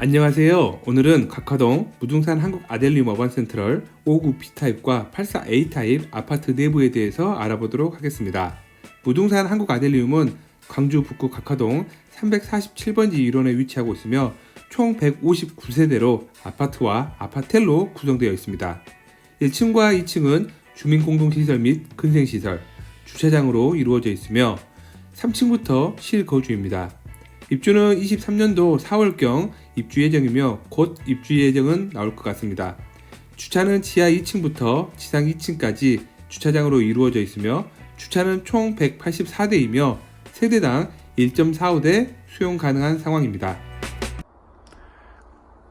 안녕하세요. 오늘은 각화동 무등산 한국 아델리움 어반 센트럴 59 B타입과 84 A타입 아파트 내부에 대해서 알아보도록 하겠습니다. 무등산 한국 아델리움은 광주 북구 각화동 347번지 1원에 위치하고 있으며 총 159세대로 아파트와 아파텔로 구성되어 있습니다. 1층과 2층은 주민공동시설 및 근생시설, 주차장으로 이루어져 있으며 3층부터 실거주입니다. 입주는 23년도 4월경 입주 예정이며 곧 입주 예정은 나올 것 같습니다. 주차는 지하 2층부터 지상 2층까지 주차장으로 이루어져 있으며 주차는 총 184대이며 세대당 1.45대 수용 가능한 상황입니다.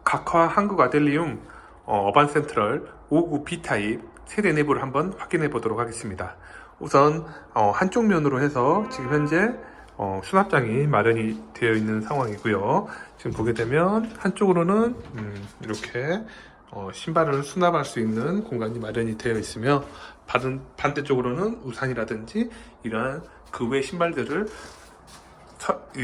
각화 한국 아델리움 어, 반 센트럴 59 B타입 세대 내부를 한번 확인해 보도록 하겠습니다. 우선 어, 한쪽 면으로 해서 지금 현재 어, 수납장이 마련이 되어 있는 상황이고요. 지금 보게 되면 한쪽으로는 음, 이렇게 어, 신발을 수납할 수 있는 공간이 마련이 되어 있으며 다른 반대쪽으로는 우산이라든지 이러한 그 외 신발들을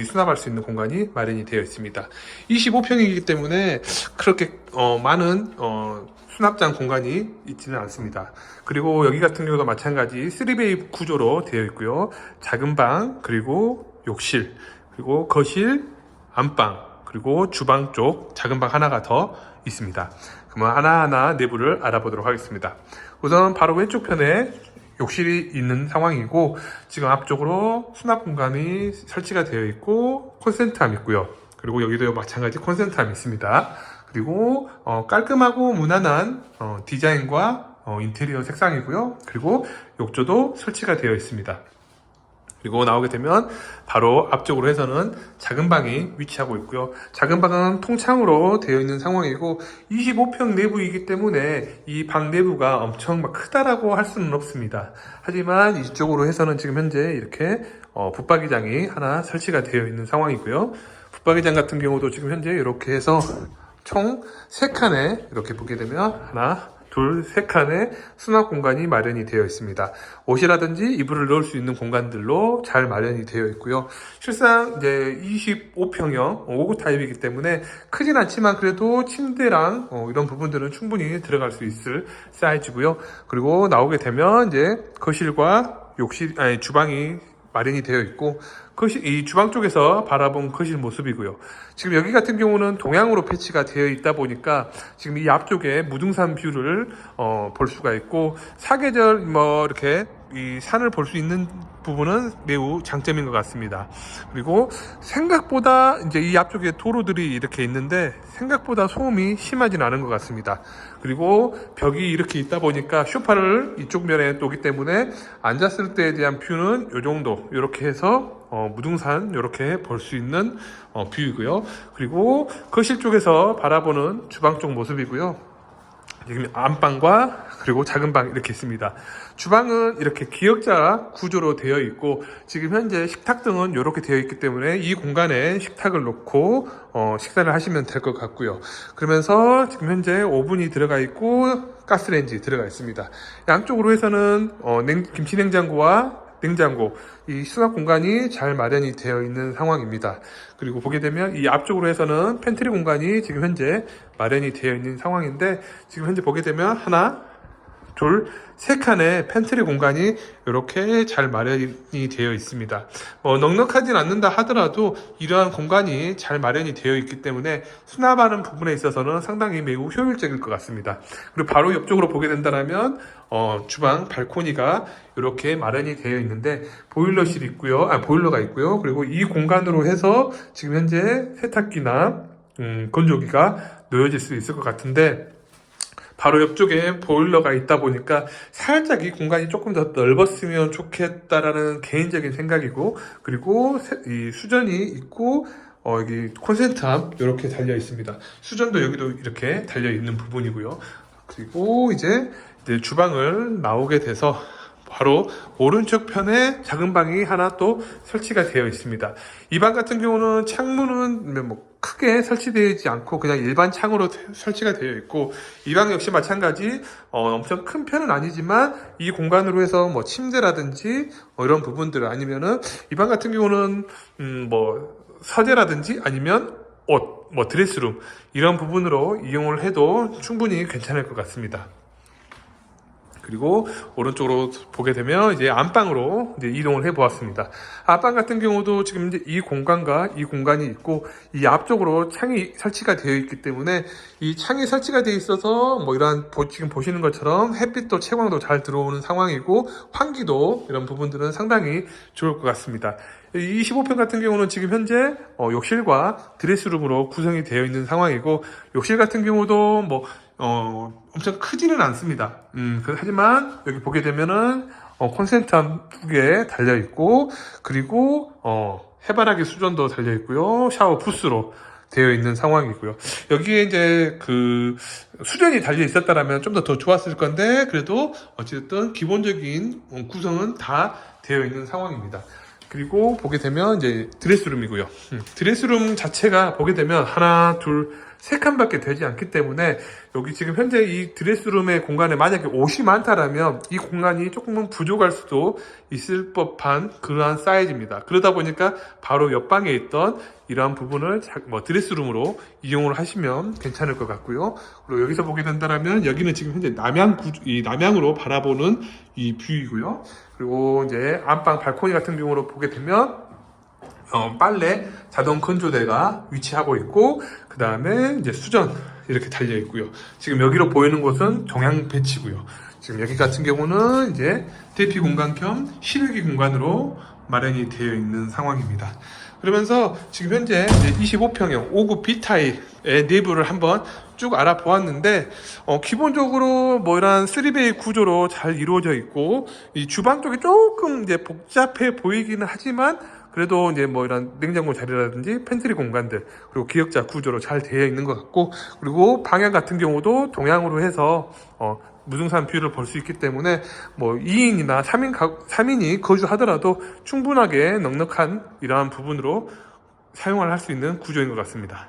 수납할 수 있는 공간이 마련이 되어 있습니다. 25평이기 때문에 그렇게 어, 많은 어, 수납장 공간이 있지는 않습니다. 그리고 여기 같은 경우도 마찬가지 3베이 구조로 되어 있고요. 작은 방, 그리고 욕실, 그리고 거실, 안방, 그리고 주방 쪽 작은 방 하나가 더 있습니다. 그러면 하나하나 내부를 알아보도록 하겠습니다. 우선 바로 왼쪽 편에 욕실이 있는 상황이고 지금 앞쪽으로 수납 공간이 설치가 되어 있고 콘센트함 있고요. 그리고 여기도 마찬가지 콘센트함 있습니다. 그리고 어, 깔끔하고 무난한 어, 디자인과 어, 인테리어 색상이고요. 그리고 욕조도 설치가 되어 있습니다. 그리고 나오게 되면 바로 앞쪽으로 해서는 작은 방이 위치하고 있고요. 작은 방은 통창으로 되어 있는 상황이고 25평 내부이기 때문에 이 방 내부가 엄청 막 크다라고 할 수는 없습니다. 하지만 이쪽으로 해서는 지금 현재 이렇게 어, 붙박이장이 하나 설치가 되어 있는 상황이고요. 붙박이장 같은 경우도 지금 현재 이렇게 해서 총 3칸에 이렇게 보게 되면 하나, 둘, 세 칸의 수납 공간이 마련이 되어 있습니다. 옷이라든지 이불을 넣을 수 있는 공간들로 잘 마련이 되어 있고요. 실상 이제 25평형 5구 타입이기 때문에 크진 않지만 그래도 침대랑 어, 이런 부분들은 충분히 들어갈 수 있을 사이즈고요. 그리고 나오게 되면 이제 거실과 욕실 아니 주방이 마련이 되어 있고 거실 이 주방 쪽에서 바라본 거실 모습이고요. 지금 여기 같은 경우는 동향으로 배치가 되어 있다 보니까 지금 이 앞쪽에 무등산 뷰를 어, 볼 수가 있고 사계절 뭐 이렇게 이 산을 볼 수 있는 부분은 매우 장점인 것 같습니다. 그리고 생각보다 이제 이 앞쪽에 도로들이 이렇게 있는데 생각보다 소음이 심하진 않은 것 같습니다. 그리고 벽이 이렇게 있다 보니까 쇼파를 이쪽 면에 놓기 때문에 앉았을 때에 대한 뷰는 이 정도 이렇게 해서 어, 무등산 이렇게 볼 수 있는 어, 뷰이고요. 그리고 거실 쪽에서 바라보는 주방 쪽 모습이고요. 지금 안방과 그리고 작은 방 이렇게 있습니다. 주방은 이렇게 기역자 구조로 되어 있고 지금 현재 식탁 등은 이렇게 되어 있기 때문에 이 공간에 식탁을 놓고 어, 식사를 하시면 될 것 같고요. 그러면서 지금 현재 오븐이 들어가 있고 가스레인지 들어가 있습니다. 양쪽으로 해서는 어, 냉- 김치 냉장고와 냉장고, 이 수납 공간이 잘 마련이 되어 있는 상황입니다. 그리고 보게 되면 이 앞쪽으로 해서는 팬트리 공간이 지금 현재 마련이 되어 있는 상황인데 지금 현재 보게 되면 하나, 둘, 세 칸의 팬트리 공간이 이렇게 잘 마련이 되어 있습니다. 뭐 넉넉하진 않는다 하더라도 이러한 공간이 잘 마련이 되어 있기 때문에 수납하는 부분에 있어서는 상당히 매우 효율적일 것 같습니다. 그리고 바로 옆쪽으로 보게 된다면 어, 주방 발코니가 이렇게 마련이 되어 있는데 보일러실 있고요, 아 보일러가 있고요. 그리고 이 공간으로 해서 지금 현재 세탁기나 음, 건조기가 놓여질 수 있을 것 같은데 바로 옆쪽에 보일러가 있다 보니까 살짝 이 공간이 조금 더 넓었으면 좋겠다라는 개인적인 생각이고 그리고 세- 이 수전이 있고 어, 여기 콘센트함 이렇게 달려 있습니다. 수전도 여기도 이렇게 달려 있는 부분이고요. 그리고 이제, 이제 주방을 나오게 돼서 바로 오른쪽 편에 작은 방이 하나 또 설치가 되어 있습니다. 이 방 같은 경우는 창문은 뭐 크게 설치되지 않고 그냥 일반 창으로 태- 설치가 되어 있고 이 방 역시 마찬가지 어, 엄청 큰 편은 아니지만 이 공간으로 해서 뭐 침대라든지 뭐 이런 부분들 아니면은 이 방 같은 경우는 음, 뭐 서재라든지 아니면 옷, 뭐 드레스룸 이런 부분으로 이용을 해도 충분히 괜찮을 것 같습니다. 그리고 오른쪽으로 보게 되면 이제 안방으로 이제 이동을 해 보았습니다. 안방 같은 경우도 지금 이제 이 공간과 이 공간이 있고 이 앞쪽으로 창이 설치가 되어 있기 때문에 이 창이 설치가 되어 있어서 뭐 이러한 보- 지금 보시는 것처럼 햇빛도 채광도 잘 들어오는 상황이고 환기도 이런 부분들은 상당히 좋을 것 같습니다. 이 25평 같은 경우는 지금 현재 어, 욕실과 드레스룸으로 구성이 되어 있는 상황이고 욕실 같은 경우도 뭐 어, 엄청 크지는 않습니다. 음, 그- 하지만 여기 보게 되면은 어, 콘센트 한 두 개 달려 있고 그리고 어, 해바라기 수전도 달려 있고요. 샤워 부스로 되어 있는 상황이고요. 여기에 이제 그 수전이 달려 있었다라면 좀 더 더 좋았을 건데 그래도 어쨌든 기본적인 어, 구성은 다 되어 있는 상황입니다. 그리고 보게 되면 이제 드레스룸이고요. 음, 드레스룸 자체가 보게 되면 하나, 둘, 세 칸밖에 되지 않기 때문에 여기 지금 현재 이 드레스룸의 공간에 만약에 옷이 많다라면 이 공간이 조금은 부족할 수도 있을 법한 그러한 사이즈입니다. 그러다 보니까 바로 옆방에 있던 이러한 부분을 자- 뭐 드레스룸으로 이용을 하시면 괜찮을 것 같고요. 그리고 여기서 보게 된다라면 여기는 지금 현재 남향 구, 이 남향으로 바라보는 이 뷰이고요. 그리고 이제 안방 발코니 같은 경우로 보게 되면 어, 빨래 자동 건조대가 위치하고 있고 그 다음에 이제 수전 이렇게 달려 있고요. 지금 여기로 보이는 곳은 종양 배치고요. 지금 여기 같은 경우는 이제 대피 공간 겸 실외기 공간으로 마련이 되어 있는 상황입니다. 그러면서 지금 현재 25평형 5구 B타입의 내부를 한번 쭉 알아보았는데 어, 기본적으로 뭐 이런 3베이 구조로 잘 이루어져 있고 이 주방 쪽이 조금 이제 복잡해 보이기는 하지만 그래도 이제 뭐 이런 냉장고 자리라든지 팬트리 공간들 그리고 기역자 구조로 잘 되어 있는 것 같고 그리고 방향 같은 경우도 동향으로 해서 어, 무등산 뷰를 볼 수 있기 때문에 뭐 2인이나 3인 가, 3인이 거주하더라도 충분하게 넉넉한 이러한 부분으로 사용을 할 수 있는 구조인 것 같습니다.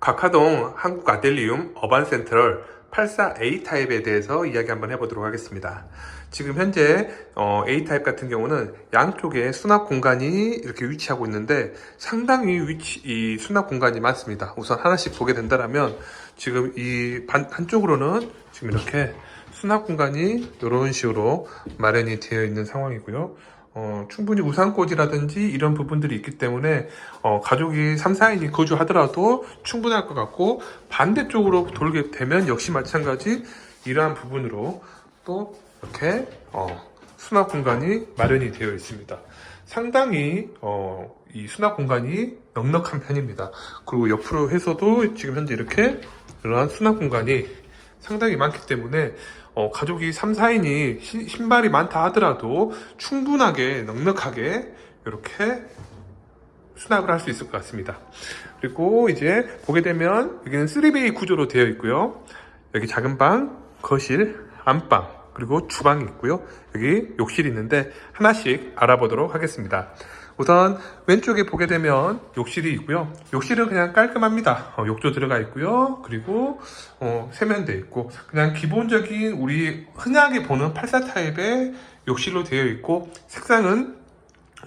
각하동 한국 아델리움 어반 센트럴 84A 타입에 대해서 이야기 한번 해보도록 하겠습니다. 지금 현재 어, A 타입 같은 경우는 양쪽에 수납 공간이 이렇게 위치하고 있는데 상당히 위치 이 수납 공간이 많습니다. 우선 하나씩 보게 된다면 지금 이 반, 한쪽으로는 지금 이렇게 수납 공간이 이런 식으로 마련이 되어 있는 상황이고요. 어, 충분히 우산꽂이라든지 이런 부분들이 있기 때문에 어, 가족이 3, 4인이 거주하더라도 충분할 것 같고 반대쪽으로 돌게 되면 역시 마찬가지 이러한 부분으로 또 이렇게 어, 수납 공간이 마련이 되어 있습니다. 상당히 어, 이 수납 공간이 넉넉한 편입니다. 그리고 옆으로 해서도 지금 현재 이렇게 이러한 수납 공간이 상당히 많기 때문에 어, 가족이 3, 4인이 신발이 많다 하더라도 충분하게 넉넉하게 이렇게 수납을 할 수 있을 것 같습니다. 그리고 이제 보게 되면 여기는 3베이 구조로 되어 있고요. 여기 작은 방, 거실, 안방, 그리고 주방이 있고요. 여기 욕실이 있는데 하나씩 알아보도록 하겠습니다. 우선 왼쪽에 보게 되면 욕실이 있고요. 욕실은 그냥 깔끔합니다. 어, 욕조 들어가 있고요. 그리고 어, 세면대 있고 그냥 기본적인 우리 흔하게 보는 84 타입의 욕실로 되어 있고 색상은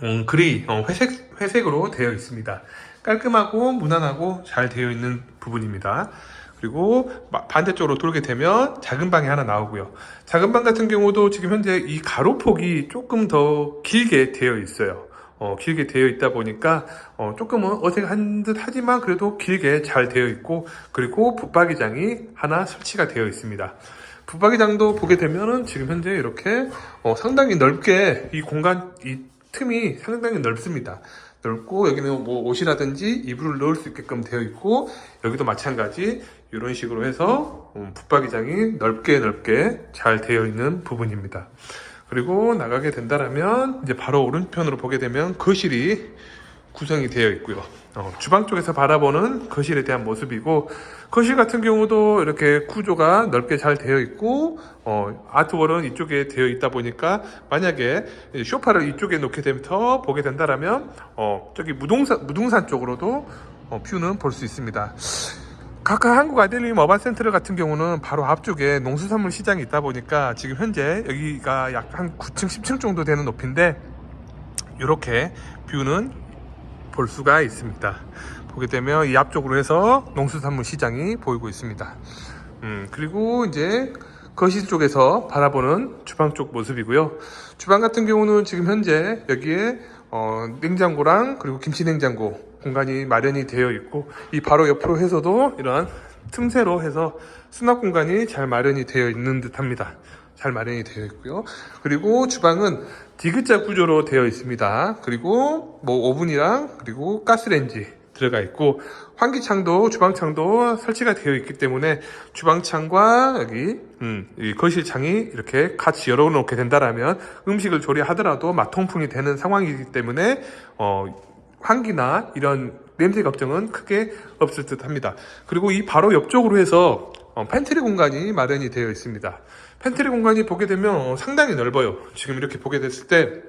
음, 그레이, 어, 회색, 회색으로 되어 있습니다. 깔끔하고 무난하고 잘 되어 있는 부분입니다. 그리고 마- 반대쪽으로 돌게 되면 작은 방이 하나 나오고요. 작은 방 같은 경우도 지금 현재 이 가로폭이 조금 더 길게 되어 있어요. 어, 길게 되어 있다 보니까 어, 조금은 어색한 듯 하지만 그래도 길게 잘 되어 있고 그리고 붙박이장이 하나 설치가 되어 있습니다. 붙박이장도 보게 되면은 지금 현재 이렇게 어, 상당히 넓게 이 공간 이 틈이 상당히 넓습니다. 넓고 여기는 뭐 옷이라든지 이불을 넣을 수 있게끔 되어 있고 여기도 마찬가지 이런 식으로 해서 음, 붙박이장이 넓게 넓게 잘 되어 있는 부분입니다. 그리고 나가게 된다라면 이제 바로 오른편으로 보게 되면 거실이 구성이 되어 있고요. 어, 주방 쪽에서 바라보는 거실에 대한 모습이고 거실 같은 경우도 이렇게 구조가 넓게 잘 되어 있고 어, 아트월은 이쪽에 되어 있다 보니까 만약에 이 소파를 이쪽에 놓게 되면 더 보게 된다라면 어, 저기 무동산 무등산 쪽으로도 어, 뷰는 볼 수 있습니다. 각각 한국 아델리움 어반센트럴 같은 경우는 바로 앞쪽에 농수산물 시장이 있다 보니까 지금 현재 여기가 약 한 9층, 10층 정도 되는 높이인데 이렇게 뷰는 볼 수가 있습니다. 보게 되면 이 앞쪽으로 해서 농수산물 시장이 보이고 있습니다. 음, 그리고 이제 거실 쪽에서 바라보는 주방 쪽 모습이고요. 주방 같은 경우는 지금 현재 여기에 어, 냉장고랑 그리고 김치 냉장고 공간이 마련이 되어 있고 이 바로 옆으로 해서도 이러한 틈새로 해서 수납 공간이 잘 마련이 되어 있는 듯합니다. 잘 마련이 되어 있고요. 그리고 주방은 디귿자 구조로 되어 있습니다. 그리고 뭐 오븐이랑 그리고 가스레인지 들어가 있고 환기창도 주방창도 설치가 되어 있기 때문에 주방창과 여기 음, 이 거실창이 이렇게 같이 열어놓게 된다라면 음식을 조리하더라도 맛통풍이 되는 상황이기 때문에 어, 환기나 이런 냄새 걱정은 크게 없을 듯 합니다. 그리고 이 바로 옆쪽으로 해서 어, 팬트리 공간이 마련이 되어 있습니다. 팬트리 공간이 보게 되면 어, 상당히 넓어요. 지금 이렇게 보게 됐을 때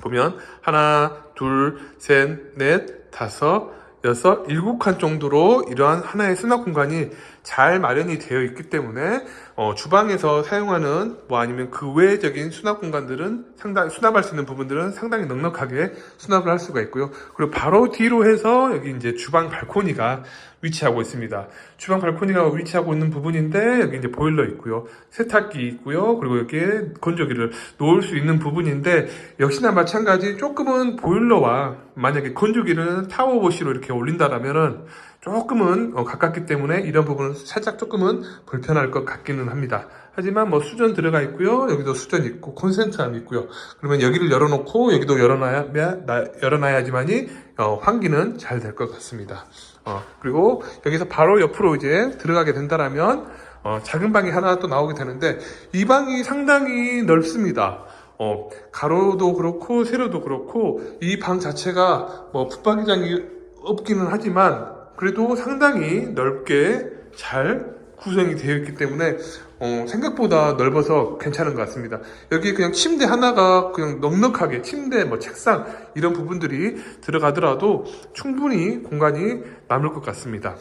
보면 하나, 둘, 셋, 넷, 다섯, 여섯, 일곱 칸 정도로 이러한 하나의 수납 공간이 잘 마련이 되어 있기 때문에 어, 주방에서 사용하는 뭐 아니면 그 외적인 수납 공간들은 상당히 수납할 수 있는 부분들은 상당히 넉넉하게 수납을 할 수가 있고요. 그리고 바로 뒤로 해서 여기 이제 주방 발코니가 위치하고 있습니다. 주방 발코니가 위치하고 있는 부분인데 여기 이제 보일러 있고요. 세탁기 있고요. 그리고 여기에 건조기를 놓을 수 있는 부분인데 역시나 마찬가지 조금은 보일러와 만약에 건조기를 타워워시로 이렇게 올린다라면은 조금은 어, 가깝기 때문에 이런 부분은 살짝 조금은 불편할 것 같기는 합니다. 하지만 뭐 수전 들어가 있고요. 여기도 수전 있고 콘센트함 있고요. 그러면 여기를 열어놓고 여기도 열어놔야 나- 열어놔야지만이 어, 환기는 잘 될 것 같습니다. 어, 그리고 여기서 바로 옆으로 이제 들어가게 된다라면 어, 작은 방이 하나 또 나오게 되는데 이 방이 상당히 넓습니다. 어, 가로도 그렇고 세로도 그렇고 이 방 자체가 뭐 붙박이장이 없기는 하지만 그래도 상당히 넓게 잘 구성이 되어 있기 때문에 어, 생각보다 넓어서 괜찮은 것 같습니다. 여기 그냥 침대 하나가 그냥 넉넉하게 침대, 뭐 책상 이런 부분들이 들어가더라도 충분히 공간이 남을 것 같습니다.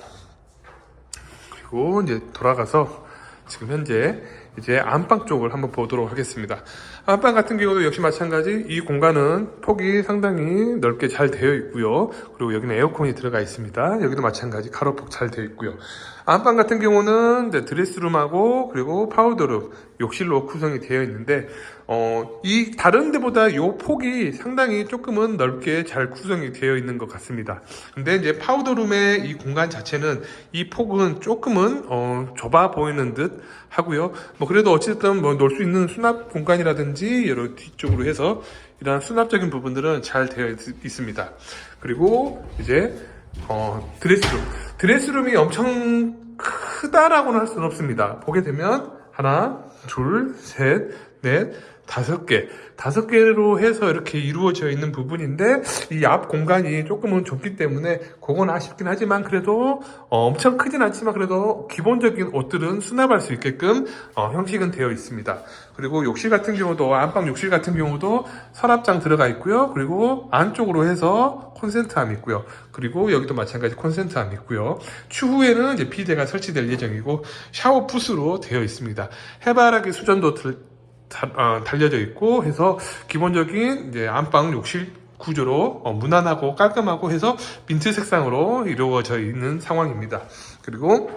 그리고 이제 돌아가서 지금 현재 이제 안방 쪽을 한번 보도록 하겠습니다. 안방 같은 경우도 역시 마찬가지 이 공간은 폭이 상당히 넓게 잘 되어 있고요. 그리고 여기는 에어컨이 들어가 있습니다. 여기도 마찬가지 가로폭 잘 되어 있고요. 안방 같은 경우는 드레스룸하고 그리고 파우더룸, 욕실로 구성이 되어 있는데 어, 이 다른 데보다 요 폭이 상당히 조금은 넓게 잘 구성이 되어 있는 것 같습니다. 근데 이제 파우더룸의 이 공간 자체는 이 폭은 조금은 어, 좁아 보이는 듯 하고요. 뭐 그래도 어쨌든 뭐 놓을 수 있는 수납 공간이라든지 여러 뒤쪽으로 해서 이러한 수납적인 부분들은 잘 되어 있, 습니다 그리고 이제 어, 드레스룸. 드레스룸이 엄청 크다라고는 할 수는 없습니다. 보게 되면 하나, 둘, 셋, 넷, 다섯 개. 다섯 개로 해서 이렇게 이루어져 있는 부분인데 이 앞 공간이 조금은 좁기 때문에 그건 아쉽긴 하지만 그래도 어, 엄청 크진 않지만 그래도 기본적인 옷들은 수납할 수 있게끔 어, 형식은 되어 있습니다. 그리고 욕실 같은 경우도 안방 욕실 같은 경우도 서랍장 들어가 있고요. 그리고 안쪽으로 해서 콘센트함 있고요. 그리고 여기도 마찬가지 콘센트함 있고요. 추후에는 이제 비대가 설치될 예정이고 샤워 푸스로 되어 있습니다. 해바라기 수전도 들, 다- 어, 달려져 있고 해서 기본적인 이제 안방 욕실 구조로 어, 무난하고 깔끔하고 해서 민트 색상으로 이루어져 있는 상황입니다. 그리고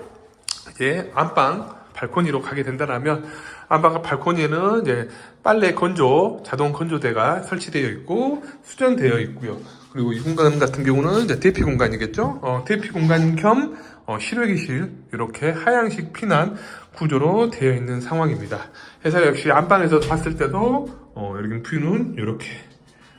이제 안방 발코니로 가게 된다면 안방 발코니에는 이제 빨래 건조 자동 건조대가 설치되어 있고 수전되어 있고요. 그리고 이 공간 같은 경우는 이제 대피 공간이겠죠. 어, 대피 공간 겸 어, 실외기실 이렇게 하향식 피난 구조로 되어 있는 상황입니다. 해서 역시 안방에서 봤을 때도 어, 여기 뷰는 이렇게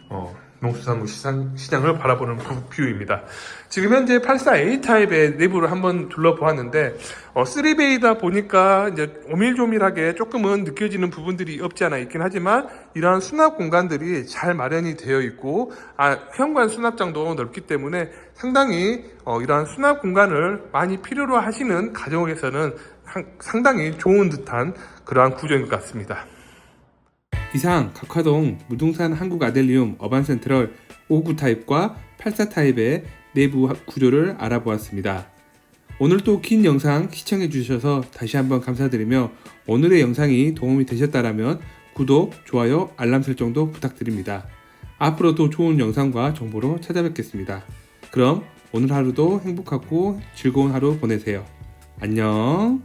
어, 농수산물 시장, 시장을 바라보는 부- 뷰입니다. 지금 현재 84A 타입의 내부를 한번 둘러보았는데, 어, 3베이다 보니까 이제 오밀조밀하게 조금은 느껴지는 부분들이 없지 않아 있긴 하지만, 이러한 수납 공간들이 잘 마련이 되어 있고, 아, 현관 수납장도 넓기 때문에 상당히, 어, 이러한 수납 공간을 많이 필요로 하시는 가정에서는 상- 상당히 좋은 듯한 그러한 구조인 것 같습니다. 이상 각화동 무등산 한국 아델리움 어반센트럴 59 타입과 84 타입의 내부 구조를 알아보았습니다. 오늘 또 긴 영상 시청해 주셔서 다시 한번 감사드리며 오늘의 영상이 도움이 되셨다라면 구독, 좋아요, 알람 설정도 부탁드립니다. 앞으로도 좋은 영상과 정보로 찾아뵙겠습니다. 그럼 오늘 하루도 행복하고 즐거운 하루 보내세요. 안녕.